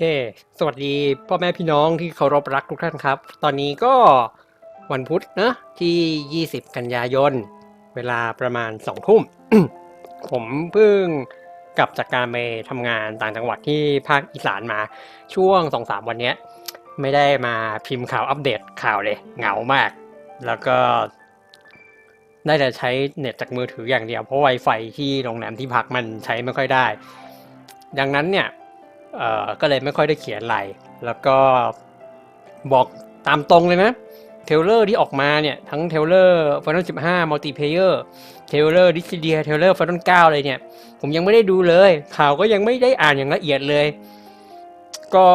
ค สวัสดีพ่อแม่พี่น้องที่เคารพรักทุกท่านครับ ตอนนี้ก็วันพุธนะที่ 20 กันยายน เวลาประมาณ2ทุ่ม ผมเพิ่งกลับจากการไปทำงานต่างจังหวัดที่ภาคอีสานมาช่วง 2-3 วันนี้ไม่ได้มาพิมพ์ข่าวอัปเดตข่าวเลยเหงามาก แล้วก็ได้แต่ใช้เน็ตจากมือถืออย่างเดียวเพราะ Wi-Fi ที่โรงแรมที่พักมันใช้ไม่ค่อยได้ ดังนั้นเนี่ย เอ่อก็เลยไม่ค่อยได้เขียนอะไร แล้วก็บอกตามตรงเลยนะเทเลอร์ที่ออกมาเนี่ย ทั้งเทเลอร์ Final 15 Multiplayer เทรลเทเลอร์ดิสเดียเทเลอร์ Final 9เลยเนี่ย ผมยังไม่ได้ดูเลย ข่าวก็ยังไม่ได้อ่านอย่างละเอียดเลย ก็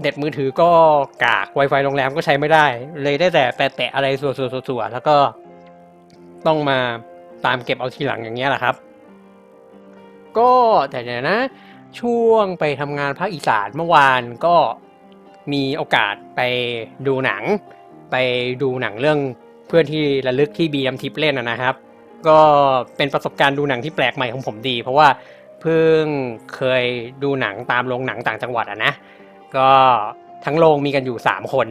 เน็ตมือถือก็กาก Wi-Fi โรงแรมก็ใช้ไม่ได้ เลยได้แต่แปะแตะอะไรสัวๆๆๆแล้วก็ต้องมาตามเก็บเอาทีหลังอย่างเงี้ยแหละครับ ก็แต่เนี่ยนะ ช่วงไปทำงานภาคอีสานเมื่อวานก็มีโอกาสไปดูหนัง ไปดูหนังเรื่องเพื่อนที่ระลึกที่บีมทิปเล่นนะครับ ก็เป็นประสบการณ์ดูหนังที่แปลกใหม่ของผมดี เพราะว่าเพิ่งเคยดูหนังตามโรงหนังต่างจังหวัดอะนะ ก็ทั้งโรงมีกันอยู่สามคน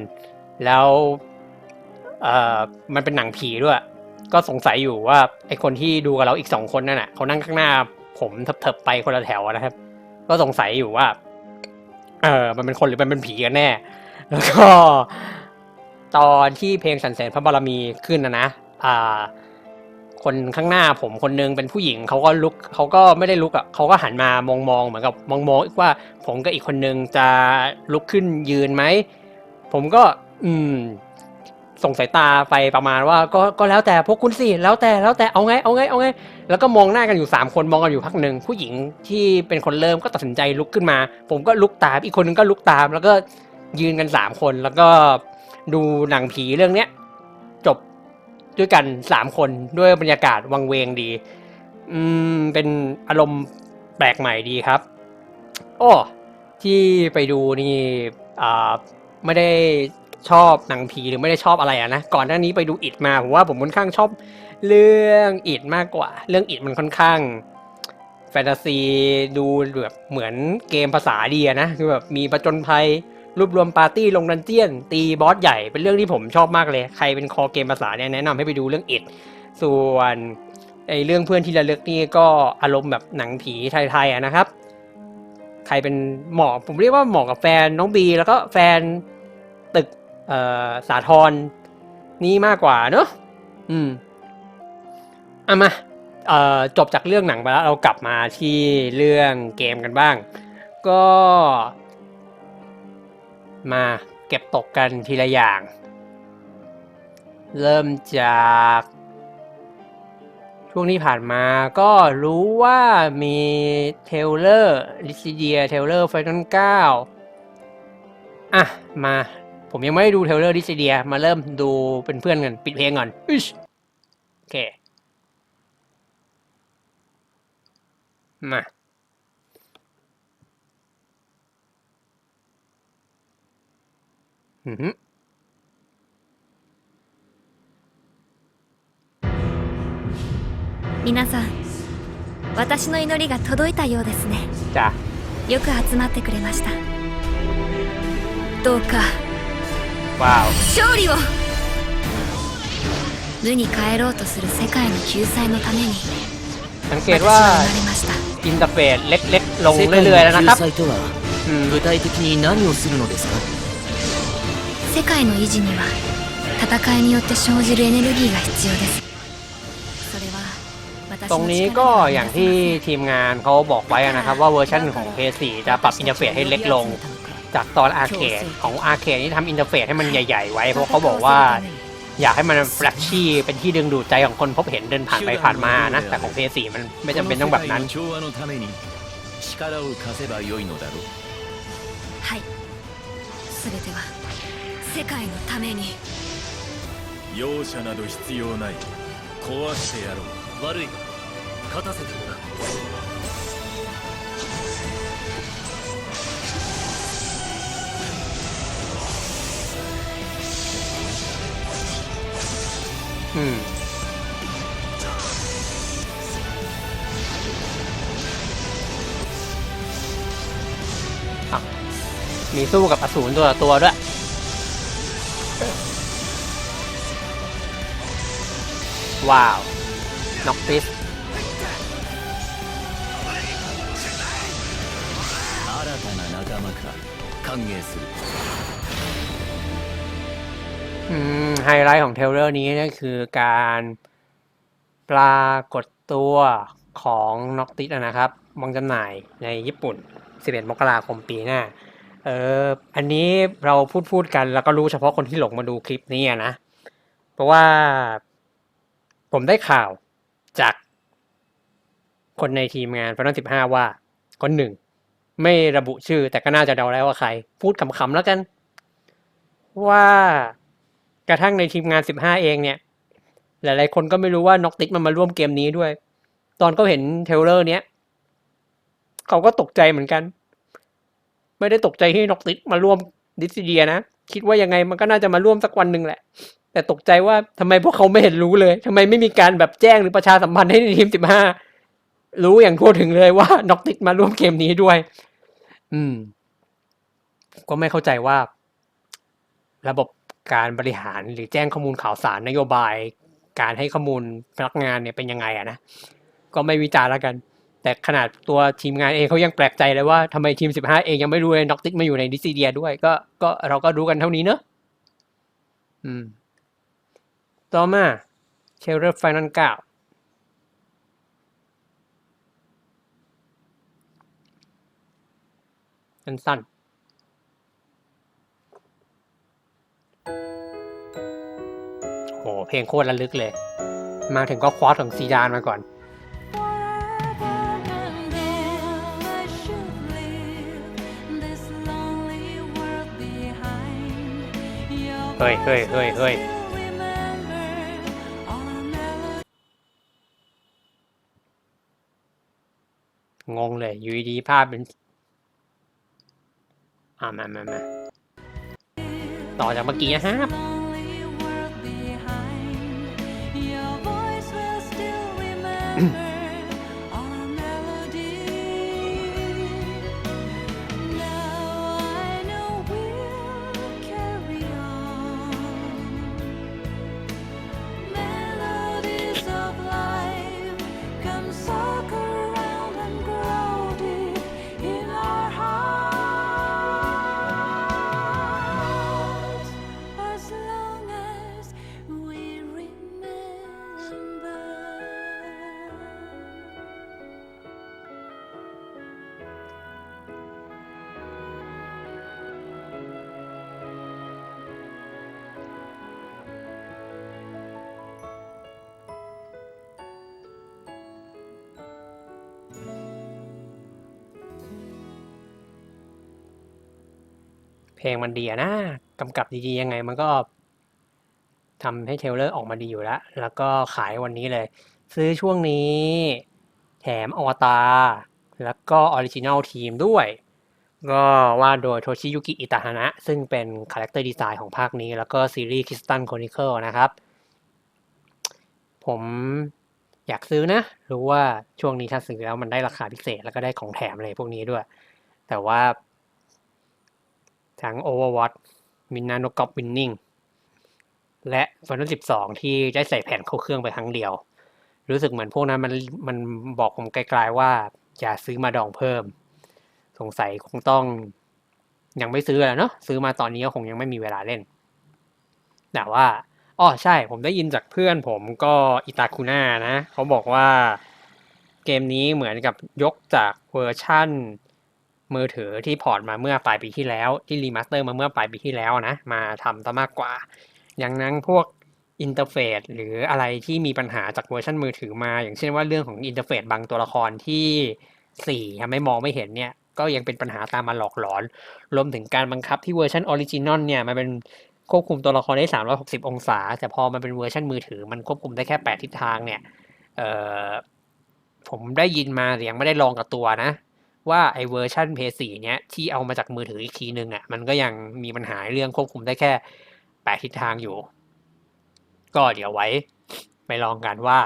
แล้วเอ่อมันเป็นหนังผีด้วย ก็สงสัยอยู่ว่าไอคนที่ดูกับเราอีกสองคนนั่นน่ะเขานั่งข้างหน้าผมเถิบๆไปคนละแถวนะครับ ก็สงสัยอยู่ว่า เออมันเป็นคนหรือมันเป็นผีกันแน่ แล้วก็ ตอนที่เพลงสรรเสริญพระบารมีขึ้นนะนะอ่า คนข้างหน้าผมคนนึงเป็นผู้หญิงเขาก็ลุกเขาก็ไม่ได้ลุกอะเขาก็หันมามองมองๆเหมือนกับมองมองว่า ผมกับอีกคนนึงจะลุกขึ้นยืนไหมผมก็ อืม ส่งสายตาไปประมาณว่าก็ก็แล้วแต่พวกคุณสิแล้วแต่แล้วแต่เอาไงเอาไงเอาไง แล้วก็มองหน้ากันอยู่สามคนมองกันอยู่พักหนึ่งผู้หญิงที่เป็นคนเริ่มก็ตัดสินใจลุกขึ้นมา ผมก็ลุกตามอีกคนนึงก็ลุกตาม แล้วก็ยืนกันสามคนแล้วก็ดูหนังผีเรื่องเนี้ยจบด้วยกันสามคนด้วยบรรยากาศวังเวงดี อืมเป็นอารมณ์แปลกใหม่ดีครับโอ้ที่ไปดูนี่อ่าไม่ได้ ชอบหนังผีหรือไม่ได้ชอบอะไรอะนะก่อนหน้านี้ไปดูอิดมาผมว่าผมค่อนข้างชอบเรื่องอิดมากกว่า เรื่องอิดมันค่อนข้าง แฟนตาซีดูแบบเหมือนเกมภาษาดีอะนะคือแบบมีประจนภัยรวบรวมปาร์ตี้ลงดันเจียน ตีบอสใหญ่เป็นเรื่องที่ผมชอบมากเลย ใครเป็นคอเกมภาษาเนี่ยแนะนำให้ไปดูเรื่องอิดส่วนไอเรื่องเพื่อนที่ระลึกนี่ก็อารมณ์แบบหนังผีไทยๆนะครับ ใครเป็นเหมาะผมเรียกว่าเหมาะกับแฟนน้องบี แล้วก็แฟน สาทรนี่มากกว่าเนอะอืมอะมาเอ่อจบจากเรื่องหนังไปแล้วเรากลับมาที่เรื่องเกมกันบ้าง ก็ มาเก็บตกกันทีละอย่าง เริ่มจากช่วงที่ผ่านมาก็รู้ว่ามีเทเลอร์ลิซิเดียเทเลอร์ไฟนอลเก้าอะ มา ผมยังไม่ได้ดูเทเลอร์ลิซิเดีย มาเริ่มดูเป็นเพื่อนกัน ปิดเพลงก่อนอึชโอเค มา อือหือ 皆さん私の祈りが届いたようですね จ้ะ よく集まってくれましたどうか ว้าว 勝利を無に帰ろうとする世界の救済のために สังเก 私 ตว่า は生まれました อินเตอร์เฟซเล็กๆ ลง 世界 เรื่อยๆ แล้ว の นะครับ 救済とは อืม 具体的に何をするのですか世界の維持には戦いによって生じるエネルギーが必要ですそれは私 ตรง の นี้ 力 ก็ では อย่าง 満たせ ที่ ません ทีมงานเขาบอกไว้นะครับ ว่าเวอร์ชันของ PS4 จะปรับอินเทอร์เฟซให้เล็กลง จากตอนอาร์เคดของอาร์เคดนี่ทำอินเทอร์เฟซให้มันใหญ่ๆไว้ เพราะเขาบอกว่าอยากให้มันแฟลชชี่เป็นที่ดึงดูดใจของคนพบเห็นเดินผ่านไปผ่านมานะ แต่ของ PS4 มันไม่จำเป็นต้องแบบนั้น この世界の調和のために力を貸せばよいのだろうはい全ては世界のために容赦など必要ない壊してやろう悪いが勝たせてもらう ีสู้กับอสูรตัวตัวด้วย ว้าวน็อกติสไฮไลท์ของเทเลอร์นี้นั่คือการปรากฏตัวของน็อกติสนะครับวางจำหน่ายในญี่ปุ่น 11 มกราคมปีหน้า อออันนี้เราพูดพูดกัน แล้วก็รู้เฉพาะคนที่หลงมาดูคลิปนี้นะ เพราะว่าผมได้ข่าวจากคนในทีมงานฟันสิบห้าว่า คนหนึ่ง ไม่ระบุชื่อ แต่ก็น่าจะเดาได้ว่าใคร พูดขำๆแล้วกัน ว่ากระทั่งในทีมงาน15เองเนี่ย หลายๆ คนก็ไม่รู้ว่าน็อกติกมันมาร่วมเกมนี้ด้วย ตอนเขาเห็นเทเลอร์เนี้ยเขาก็ตกใจเหมือนกัน ไม่ได้ตกใจที่น็อกติกมาร่วมดิสซิเดียนะ คิดว่ายังไงมันก็น่าจะมาร่วมสักวันหนึ่งแหละ แต่ตกใจว่าทำไมพวกเขาไม่เห็นรู้เลยทำไมไม่มีการแบบแจ้งหรือประชาสัมพันธ์ให้ในทีม15รู้อย่างทั่วถึงเลยว่าน็อกติกมาร่วมเกมนี้ด้วย อืม ก็ไม่เข้าใจว่า ระบบการบริหารหรือแจ้งข้อมูลข่าวสารนโยบาย การให้ข้อมูลพนักงานเนี่ยเป็นยังไงอะนะก็ไม่วิจารณ์แล้วกัน แต่ขนาดตัวทีมงานเองเขายังแปลกใจเลยว่าทำไมทีม 15 เองยังไม่รู้เลยน็อกติกมาอยู่ในดิซิเดียด้วยก็ก็เราก็รู้กันเท่านี้เนอะอืม ต่อมาเชลเลอร์ไฟนอลเก้าสั้นๆโหเพลงโคตรระลึกเลย มาถึงก็คว้าถึงซีดานมาก่อน เฮ้ยเฮ้ยเฮ้ยเฮ้ยงงเลยอยู่ดีภาพเป็นอ่ามามามาต่อจากเมื่อกี้นะครั เพลงมันดีอะนะกำกับดีๆยังไงมันก็ทำให้เทรลเลอร์ออกมาดีอยู่แล้ว แล้วก็ขายวันนี้เลย ซื้อช่วงนี้ แถมอวตารแล้วก็ออริจินัลทีมด้วย ก็วาดโดยโทชิยุกิอิตาฮานะ ซึ่งเป็นคาแรคเตอร์ดีไซน์ของภาคนี้ แล้วก็ซีรีส์คิสตัน c คนิเคิลนะครับ ผมอยากซื้อนะ รู้ว่าช่วงนี้ถ้าซื้อแล้วมันได้ราคาพิเศษแล้วก็ได้ของแถมอะไรพวกนี้ด้วย แต่ว่า ทั้ง Overwatch มินนาโนกอ w วินนิ่งและ Final 12 ที่ได้ใส่แผ่นเข้าเครื่องไปครั้งเดียว รู้สึกเหมือนพวกนั้นมันมันบอกผมไกลๆว่า อย่าซื้อมาดองเพิ่ม สงสัยคงต้องยังไม่ซื้อแล้วเนาะซื้อมาตอนนี้ก็คงยังไม่มีเวลาเล่น แต่ว่าอ๋อใช่ผมได้ยินจากเพื่อนผมก็อิตาคุน่านะ เขาบอกว่าเกมนี้เหมือนกับยกจากเวอร์ชั่น มือถือที่พอร์ตมาเมื่อปลายปีที่แล้ว ที่รีมาสเตอร์มาเมื่อปลายปีที่แล้วนะ มาทำซะมากกว่า อย่างนั้นพวกอินเทอร์เฟซหรืออะไรที่มีปัญหาจากเวอร์ชันมือถือมา อย่างเช่นว่าเรื่องของอินเทอร์เฟซบางตัวละครที่สี่ทำให้มองไม่เห็นเนี่ยก็ยังเป็นปัญหาตามมาหลอกหลอน รวมถึงการบังคับที่เวอร์ชันออริจินอลเนี่ยมันเป็นควบคุมตัวละครได้ 360 องศา แต่พอมันเป็นเวอร์ชันมือถือ มันควบคุมได้แค่ 8 ทิศทางเนี่ยผมได้ยินมาแต่ยังไม่ได้ลองกับตัวนะ ว่าไอเวอร์ชัน PS4 เนี้ยที่เอามาจากมือถืออีกทีนึงอะมันก็ยังมีปัญหาเรื่องควบคุมได้แค่8ทิศทางอยู่ ก็เดี๋ยวไว้ไปลองกันว่า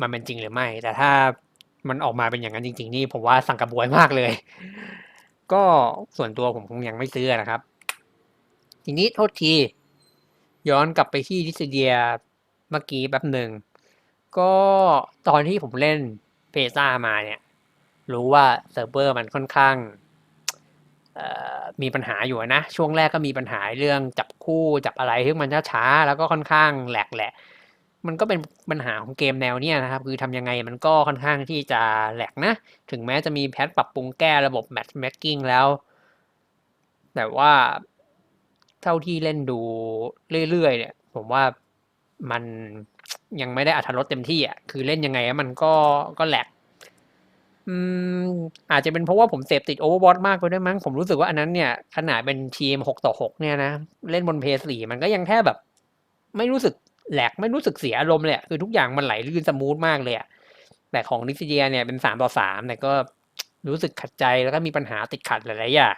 มันเป็นจริงหรือไม่ แต่ถ้ามันออกมาเป็นอย่างนั้นจริง ๆ นี่ผมว่าสั่งกระบวยมากเลย ก็ส่วนตัวผมคงยังไม่ซื้อนะครับ ทีนี้โทษที ย้อนกลับไปที่ดิสเดียเมื่อกี้แป๊บหนึ่ง ก็ตอนที่ผมเล่นเพซ่ามาเนี่ย รู้ว่าเซิร์ฟเวอร์มันค่อนข้างมีปัญหาอยู่นะ ช่วงแรกก็มีปัญหาเรื่องจับคู่จับอะไรที่มันช้าๆแล้วก็ค่อนข้างแหลกแหละ มันก็เป็นปัญหาของเกมแนวเนี้ยนะครับ คือทำยังไงมันก็ค่อนข้างที่จะแหลกนะ ถึงแม้จะมีแพทปรับปรุงแก้ระบบแมทช์แม k กิ้งแล้ว แต่ว่าเท่าที่เล่นดูเรื่อยๆเนี่ย ผมว่ามันยังไม่ได้อัธรสเต็มที่อะคือเล่นยังไงมันก็ก็แหลก อืมอาจจะเป็นเพราะว่าผมเสพติดโอเวอร์วอตมากไปด้วยมั้ง ผมรู้สึกว่าอันนั้นเนี่ย ขนาดเป็นทีมหกต่อหกเนี่ยนะ เล่นบนเพย์สี่มันก็ยังแทบแบบ ไม่รู้สึกแหลกไม่รู้สึกเสียอารมณ์เลยอะคือทุกอย่างมันไหลลื่นสมูทมากเลยอะแต่ของนิซิเดียเนี่ยเป็นสามต่อสามแต่ก็รู้สึกขัดใจแล้วก็มีปัญหาติดขัดหลายๆอย่าง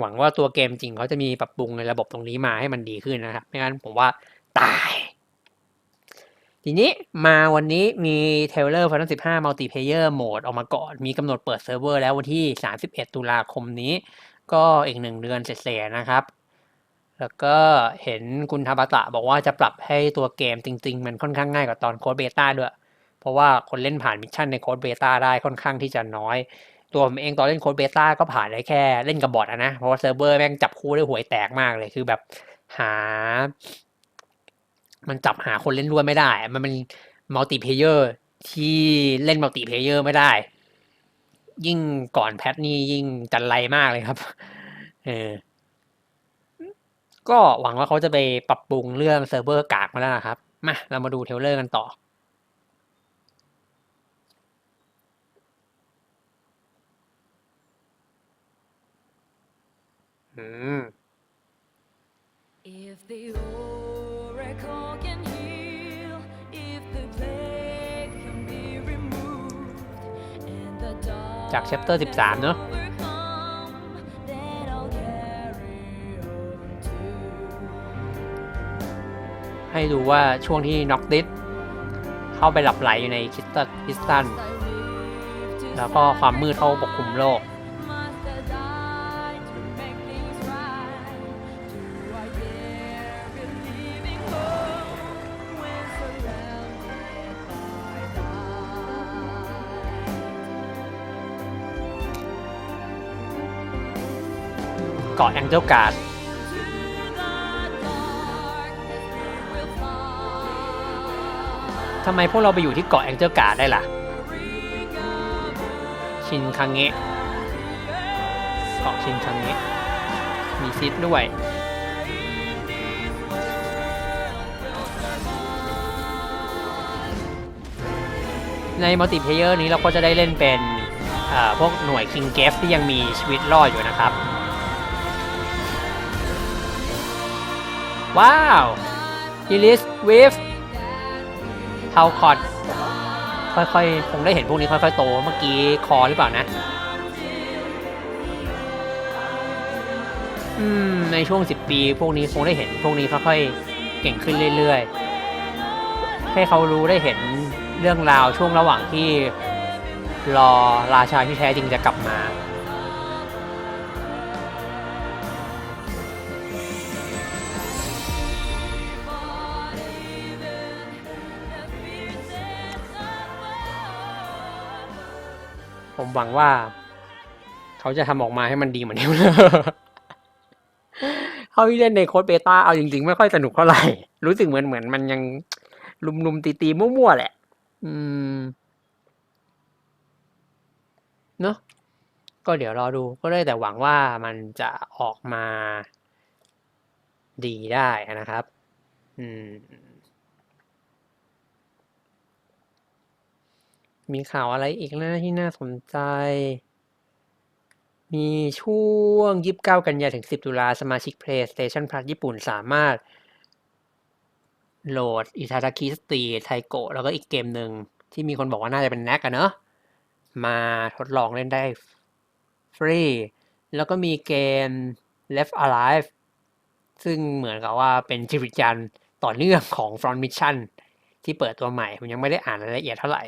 หวังว่าตัวเกมจริงเขาจะมีปรับปรุงในระบบตรงนี้มาให้มันดีขึ้นนะครับไม่งั้นผมว่าตาย ทีนี้มาวันนี้มีเทเลอร์ฟันสิบห้ามัลติเพเยอร์โหมดออกมาก่อน มีกำหนดเปิดเซิร์ฟเวอร์แล้ววันที่ 31 ตุลาคมนี้ ก็อีกหนึ่งเดือนเสร็จๆนะครับ แล้วก็เห็นคุณทาบาตะบอกว่าจะปรับให้ตัวเกมจริง ๆ มันค่อนข้างง่ายกว่าตอนโค้ดเบต้าด้วย เพราะว่าคนเล่นผ่านมิชชั่นในโค้ดเบต้าได้ค่อนข้างที่จะน้อย ตัวผมเองตอนเล่นโค้ดเบต้าก็ผ่านได้แค่เล่นกับบอทนะ เพราะว่าเซิร์ฟเวอร์แม่งจับคู่ได้ห่วยแตกมากเลย คือแบบหา มันจับหาคนเล่นด้วยไม่ได้ มันเป็นมัลติเพเยอร์ที่เล่นมัลติเพเยอร์ไม่ได้ ยิ่งก่อนแพทนี่ยิ่งจันไรมากเลยครับ เออ ก็หวังว่าเขาจะไปปรับปรุงเรื่องเซิร์ฟเวอร์กากมาแล้วนะครับ มา เรามาดูเทเลอร์กันต่ออืม จาก chapter 13 เนอะให้ดูว่าช่วงที่น็อกดิสเข้าไปหลับไหลอยู่ในคิสตัลคิสตันแล้วก็ความมืดเข้าปกคลุมโลก เกาะแองเจิลการ์ดทำไมพวกเราไปอยู่ที่เกาะแองเจิลการ์ดได้ล่ะ ชินคังเงะเกาะชินคังเงะมีซิดด้วยในมัลติเพเยอร์นี้เราก็จะได้เล่นเป็นพวกหน่วยคิงเกฟที่ยังมีชีวิตรอดอยู่นะครับ ว้าวอีลิสวิฟเทาคอดค่อยๆ คงได้เห็นพวกนี้ค่อยๆ โต เมื่อกี้คอหรือเปล่านะ อืม ในช่วง 10 ปี พวกนี้คงได้เห็นพวกนี้ค่อยๆ เก่งขึ้นเรื่อยๆ ให้เขารู้ได้เห็นเรื่องราวช่วงระหว่างที่รอราชาที่แท้จริงจะกลับมา ผมหวังว่า เขาจะทำออกมาให้มันดีเหมือนเดิมเขาที่เล่นในโค้ดเบต้าเอาจริงๆ ไม่ค่อยสนุกเท่าไหร่ รู้สึกเหมือนเหมือนมันยังลุมๆ ตีๆ มั่วๆ แหละ อืม เนอะก็เดี๋ยวรอดูก็ได้แต่หวังว่ามันจะออกมาดีได้นะครับ อืม มีข่าวอะไรอีกนะที่น่าสนใจ มีช่วง 29 กันยาถึง 10 ตุลาสมาชิก PlayStation Plus ญี่ปุ่นสามารถ โหลดอิทา a าคิสตีไทโกะแล้วก็อีกเกมหนึ่งที่มีคนบอกว่าน่าจะเป็นแน็กอะเนอะมาทดลองเล่นได้ฟรี แล้วก็มีเกม Left Alive ซึ่งเหมือนกับว่าเป็นจิตวิญญาณต่อเนื่องของ Front Mission ที่เปิดตัวใหม่ ผมยังไม่ได้อ่านรายละเอียดเท่าไหร่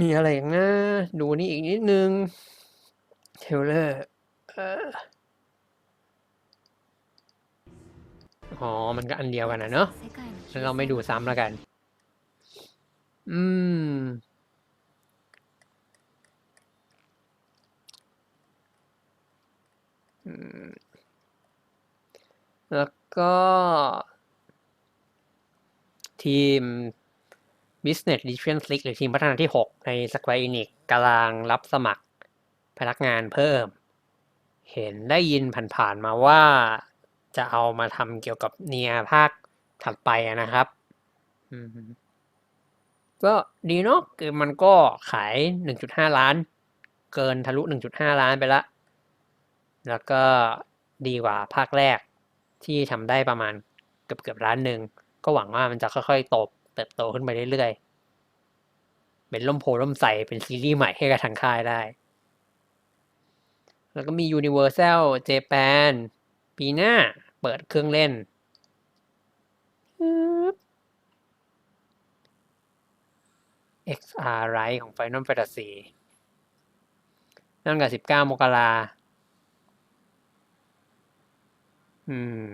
มีอะไรอย่างนะดูนี่อีกนิดนึง เทเลอร์อ๋อ มันก็อันเดียวกันนะเนอะเราไม่ดูซ้ำแล้วกัน อืม แล้วก็ ทีม Business Defense League หรือทีมพัฒนาที่ 6 ใน Square Enix กำลังรับสมัครพนักงานเพิ่ม เห็นได้ยินผ่านๆมาว่าจะเอามาทำเกี่ยวกับเนียภาคถัดไปนะครับก็ดีเนาะคือมันก็ขาย 1.5 ล้าน เกินทะลุ 1.5 ล้านไปละ แล้วก็ดีกว่าภาคแรกที่ทำได้ประมาณเกือบเกือบล้านหนึ่ง ก็หวังว่ามันจะค่อยๆโต เติบโตขึ้นไปเรื่อยๆ เป็นล่มโพล่มใสเป็นซีรีส์ใหม่ให้กับทางค่ายได้ แล้วก็มี Universal Japan ปีหน้าเปิดเครื่องเล่น XR Ride ของ Final Fantasy นั่นกับ 19 มกราอืม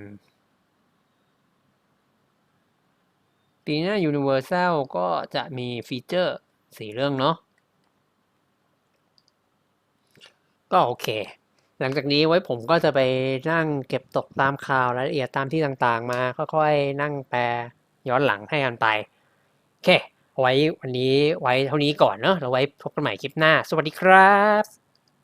ปีหน้า Universal ก็จะมีฟีเจอร์สี่เรื่องเนาะก็โอเค หลังจากนี้ไว้ผมก็จะไปนั่งเก็บตกตามข่าวรายละเอียดตามที่ต่างๆ มาค่อยๆนั่งแปลย้อนหลังให้กันไป โอเค ไว้วันนี้ไว้เท่านี้ก่อนเนอะเราไว้พบกันใหม่คลิปหน้า สวัสดีครับ